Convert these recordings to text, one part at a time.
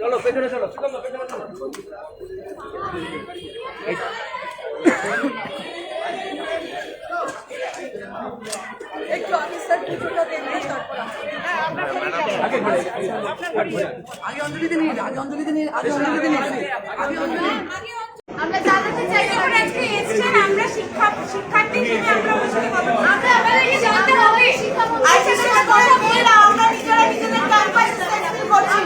চলো পেছনে চলো পেছনে চলো একটু অফিসার কিছুটা দেখবে তারপর আগে অঞ্জলিতে নিন আগে অঞ্জলিতে নিন আগে অঞ্জলিতে নিন আগে অঞ্জলি। আমরা জানাতে চাই আমরা আজকে এসেছেন আমরা শিক্ষা শিক্ষার্থী আমরা আমরা আমাদেরকে জানতে হবে শিক্ষা আচ্ছা কথা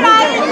জানাবেন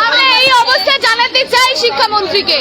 আমরা এই অবস্থা জানাতে চাই শিক্ষামন্ত্রীকে।